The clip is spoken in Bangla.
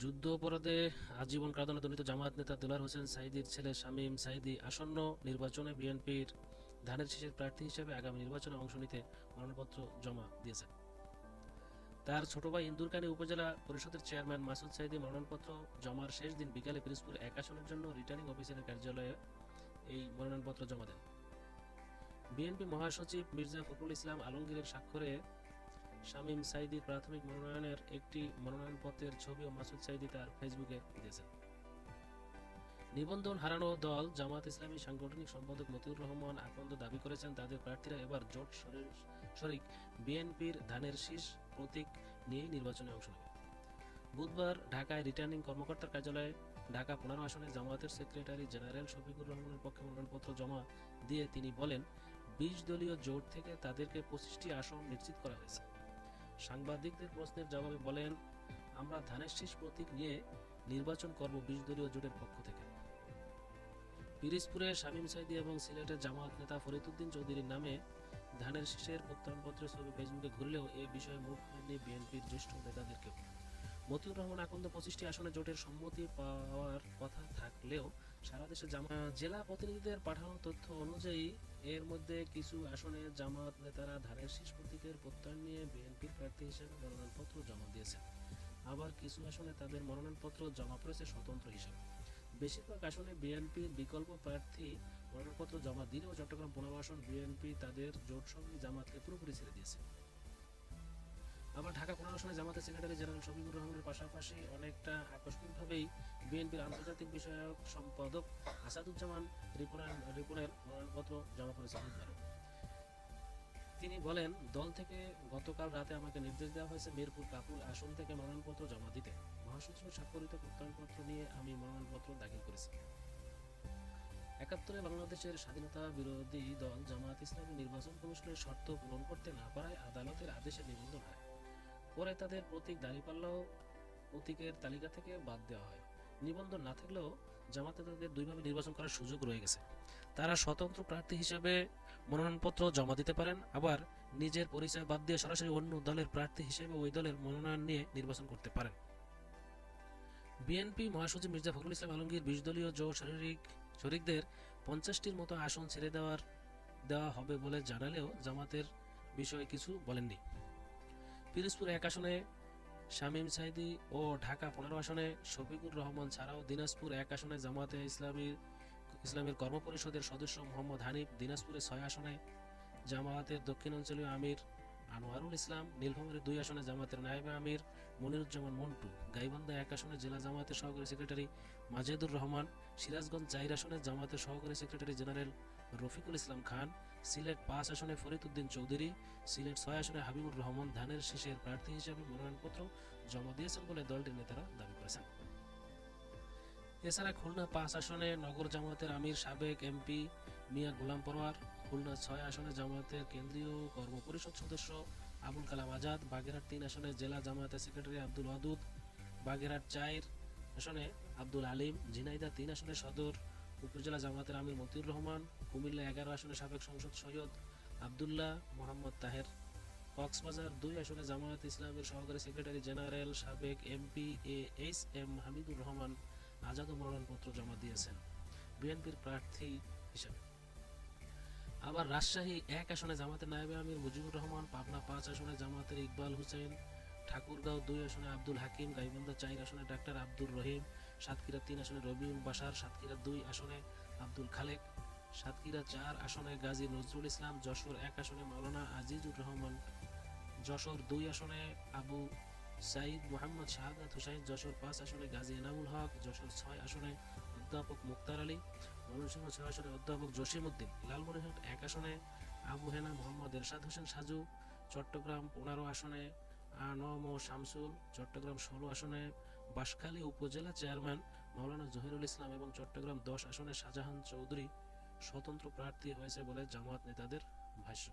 যুদ্ধ অপরাধে আজীবন কারাদণ্ডে দণ্ডিত জামায়াত নেতা দুলার হোসেন সাইদির ছেলে শামীম সাইদি আসন্ন নির্বাচনে বিএনপির ধানের শীষের প্রার্থী হিসেবে আগামী নির্বাচনে অংশ নিতে মনোনয়নপত্র জমা দিয়েছেন। তার ছোট ভাই ইন্দুরকানী উপজেলা পরিষদের চেয়ারম্যান মাসুদ সাইদি মনোনয়নপত্র জমার শেষ দিন বিকালে পিরিজপুর এক আসনের জন্য রিটার্নিং অফিসারের কার্যালয়ে এই মনোনয়নপত্র জমা দেন। বিএনপি মহাসচিব মির্জা ফখরুল ইসলাম আলমগীরের স্বাক্ষরে শামীম সাইদির প্রাথমিক মনোনয়নের একটি মনোনয়নপত্রের ছবিও মাসুদ সাইদি তার ফেসবুকে দিয়েছেন। নিবন্ধন হারানো দল জামাত ইসলামী সাংগঠনিক সম্পাদক মতিউর রহমান আকন্দ দাবি করেছেন, তাদের প্রার্থীরা এবার জোট শরিক বিএনপির ধানের শীষ প্রতীক নিয়েই নির্বাচনে অংশ নেবে। বুধবার ঢাকায় রিটার্নিং কর্মকর্তার কার্যালয়ে ঢাকা পনেরো আসনে জামায়াতের সেক্রেটারি জেনারেল শফিকুর রহমানের পক্ষে মনোনয়নপত্র জমা দিয়ে তিনি বলেন, বিশ দলীয় জোট থেকে তাদেরকে পঁচিশটি আসন নিশ্চিত করা হয়েছে। সাংবাদিকদের প্রশ্নের জবাবে বলেন, আমরা ধানের শীষ প্রতীক নিয়ে নির্বাচন করব বিশ দলীয় জোটের পক্ষ থেকে। পিরিজপুরে শামীম সাইদি এবং সিলেটের জামায়াত নেতা ফরিদুদ্দিন চৌধুরীর নামে ধানের শীষের প্রত্যয়নপত্রের ছবি ফেসবুকে ঘুরলেও এ বিষয়ে মুখ খুলেননি বিএনপির জ্যেষ্ঠ নেতাদের কেউ মতিউর রহমান আকন্দ পঁচিশটি আসনে জোটের সম্মতি পাওয়ার কথা থাকলেও সারা দেশে জামা জেলা প্রতিনিধিদের পাঠানো তথ্য অনুযায়ী এর মধ্যে কিছু আসনে জামাত নেতারা ধানের শীষ প্রতীকের প্রত্যয়ন নিয়ে বিএনপির প্রার্থী হিসেবে মনোনয়নপত্র জমা দিয়েছেন। আবার কিছু আসনে তাদের মনোনয়নপত্র জমা পড়েছে স্বতন্ত্র হিসেবে। বেশিরভাগ আসনে বিএনপির বিকল্প প্রার্থী মনোনয়নপত্র জমা দিলেও চট্টগ্রাম পুনর্বাসন বিএনপি তাদের জোট সঙ্গী জামাতকে পুরোপুরি ছেড়ে দিয়েছে। আবার ঢাকা পনেরো আসনে জামাতের সেক্রেটারি জেনারেল শফিকুর রহমানের পাশাপাশি অনেকটা আকস্মিকভাবেই বিএনপির আন্তর্জাতিক বিষয়ক সম্পাদক আসাদুজ্জামান রিপনের রিপনের মনোনয়নপত্র জমা করেছেন তিনি বলেন, দল থেকে গতকাল রাতে আমাকে নির্দেশ দেওয়া হয়েছে মিরপুর কাপুল আসন থেকে মনোনয়নপত্র জমা দিতে। মহাসচিবের স্বাক্ষরিত প্রত্যয়নপত্র নিয়ে আমি মনোনয়নপত্র দাখিল করেছি। একাত্তরে বাংলাদেশের স্বাধীনতা বিরোধী দল জামায়াত ইসলামী নির্বাচন কমিশনের শর্ত পূরণ করতে না পারায় আদালতের আদেশে নিবন্ধন হয়। পরে তাদের প্রতীক দাঁড়িপাল্লাও প্রতীকের তালিকা থেকে বাদ দেওয়া হয়। নিবন্ধন না থাকলেও জামাতে তাদের দুইভাবে নির্বাচন করার সুযোগ রয়ে গেছে। তারা স্বতন্ত্র প্রার্থী হিসেবে মনোনয়নপত্র জমা দিতে পারেন, আবার নিজের পরিচয় বাদ দিয়ে সরাসরি অন্য দলের প্রার্থী হিসেবে ওই দলের মনোনয়ন নিয়ে নির্বাচন করতে পারেন। বিএনপি মহাসচিব মির্জা ফখরুল ইসলাম আলমগীর বিশ দলীয় জোট শারীরিক শরিকদের পঞ্চাশটির মতো আসন ছেড়ে দেওয়ার, দেওয়া হবে বলে জানালেও জামাতের বিষয়ে কিছু বলেননি। পিরোজপুর এক আসনে শামীম সাইদি ও ঢাকা পনেরো আসনে শফিকুর রহমান ছাড়াও দিনাজপুর এক আসনে জামাতে ইসলামী ইসলামের কর্মপরিষদের সদস্য মোহাম্মদ হানিফ, দিনাজপুরে ছয় আসনে জামায়াতের দক্ষিণাঞ্চলীয় আমির আনোয়ারুল ইসলাম, নীলফামারীর দুই আসনে জামাতের নায়েবে আমির মনিরুজ্জামান মন্টু, গাইবান্ধা এক আসনে জেলা জামায়াতের সহকারী সেক্রেটারি মাজেদুর রহমান, সিরাজগঞ্জ চার আসনে জামায়াতের সহকারী সেক্রেটারি জেনারেল রফিকুল ইসলাম খান, সিলেট পাঁচ আসনে ফরিদউদ্দিন চৌধুরী, সিলেট ছয় আসনে হাবিবুর রহমান ধানের শীষের প্রার্থী হিসেবে মনোনয়নপত্র জমা দিয়েছেন বলে দলটির নেতারা দাবি করেছেন। এছাড়া খুলনা পাঁচ আসনে নগর জামায়াতের আমির সাবেক এমপি মিয়া গোলাম পরোয়ার, খুলনা ছয় আসনে জামায়াতের কেন্দ্রীয় কর্মপরিষদ সদস্য আবুল কালাম আজাদ, বাগেরহাট তিন আসনে জেলা জামায়াতের সেক্রেটারি আব্দুল ওয়াদুদ, বাগেরহাট চার আসনে আব্দুল আলিম, ঝিনাইদহ তিন আসনে সদর উপজেলা জামায়াতের আমির মতিউর রহমান, কুমিল্লা এগারো আসনে সাবেক সংসদ সৈয়দ আবদুল্লাহ মোহাম্মদ তাহের, কক্সবাজার দুই আসনে জামায়াত ইসলামের সহকারী সেক্রেটারি জেনারেল সাবেক MP A H M Hamidur Rahman Azad মনোনয়নপত্র জমা দিয়েছেন বিএনপির প্রার্থী হিসেবে। আবার রাজশাহী এক আসনে জামাতের নায়েবে আমির মুজিবুর রহমান, পাবনা পাঁচ আসনে জামাতের ইকবাল হুসেন ঠাকুরগাঁও দুই আসনে আব্দুল হাকিম, গাইবান্ধা চার আসনে ডাক্তার আব্দুর রহিম, সাতক্ষীরা তিন আসনে রবিউল বাসার সাতক্ষীরা দুই আসনে আব্দুল খালেক, সাতক্ষীরা চার আসনে গাজী নজরুল ইসলাম, যশোর এক আসনে মাওলানা আজিজুর রহমান, যশোর দুই আসনে আবু সাইদ মোহাম্মদ শাহাদাত হুসাইন, যশোর পাঁচ আসনে গাজী এনামুল হক, যশোর ছয় আসনে অধ্যাপক মুক্তার আলী, ময়মনসিংহ ছয় আসনে অধ্যাপক জসিম উদ্দিন, লালমনিরহাট এক আসনে আবু হেনা মোহাম্মদ এরশাদ হোসেন সাজু, চট্টগ্রাম পনেরো আসনে আনম ও শামসুল চট্টগ্রাম ষোলো আসনে বাঁশখালী উপজেলা চেয়ারম্যান মৌলানা জহিরুল ইসলাম এবং চট্টগ্রাম দশ আসনে শাহজাহান চৌধুরী স্বতন্ত্র প্রার্থী হয়েছে বলে জামায়াত নেতাদের ভাষ্য।